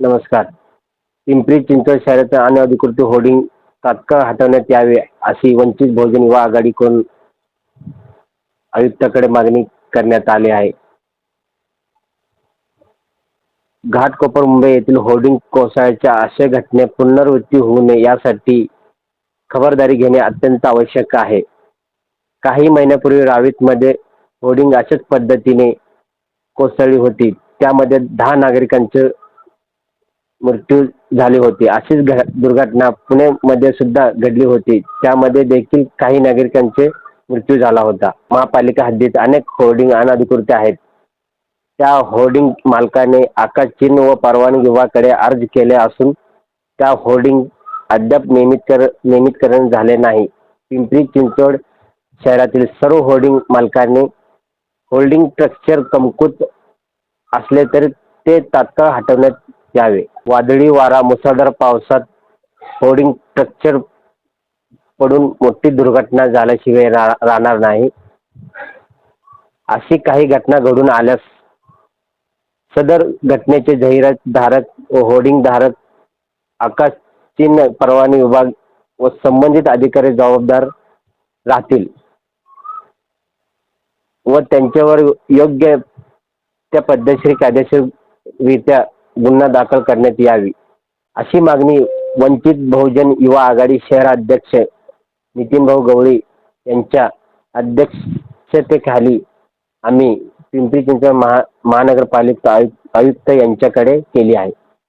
नमस्कार. पिंपरी चिंचवड शहराचं अनधिकृत होर्डिंग तात्काळ हटवण्यात यावे अशी वंचित बहुजन युवा आघाडीकडून आयुक्ताकडे मागणी करण्यात आली आहे. घाटकोपर मुंबई येथील होर्डिंग कोसळ्याच्या अशा घटने पुनरावृत्ती होऊ नये यासाठी खबरदारी घेणे अत्यंत आवश्यक आहे. काही महिन्यापूर्वी रावीतमध्ये होर्डिंग अशाच पद्धतीने कोसळली होती. त्यामध्ये दहा नागरिकांचे मृत्यू झाले होते. अशीच घ दुर्घटना पुण्यामध्ये सुद्धा घडली होती. त्यामध्ये देखील काही नागरिकांचे मृत्यू झाला होता. महापालिका हद्दीत अनेक होर्डिंग अनधिकृत आहेत. त्या होर्डिंग मालकाने आकाश चिन्ह व परवानगी विभागाकडे अर्ज केले असून त्या होर्डिंग अद्याप नियमित कर नियमितकरण झाले नाही. पिंपरी चिंचवड शहरातील सर्व होर्डिंग मालकांनी होल्डिंग स्ट्रक्चर कमकुत असले तरी ते तात्काळ हटवण्यात यावे. वादळी वारा मुसळधार पावसात होर्डिंग स्ट्रक्चर पडून मोठी दुर्घटना झाल्याशिवाय रा राहणार नाही. अशी काही घटना घडून आल्यास सदर घटनेचे जाहिरातधारक व होर्डिंग धारक आकाश चिन्ह परवाने विभाग व संबंधित अधिकारी जबाबदार राहतील व त्यांच्यावर योग्य त्या पद्धतशीर कायदेशीररित्या गुन्हा दाखल करण्यात यावी. अशी मागणी वंचित बहुजन युवा आघाडी शहराध्यक्ष नितीन भाऊ गवळी यांच्या अध्यक्षतेखाली आम्ही पिंपरी चिंचवड महा महानगरपालिका आयुक्त आयुक्त यांच्याकडे केली आहे.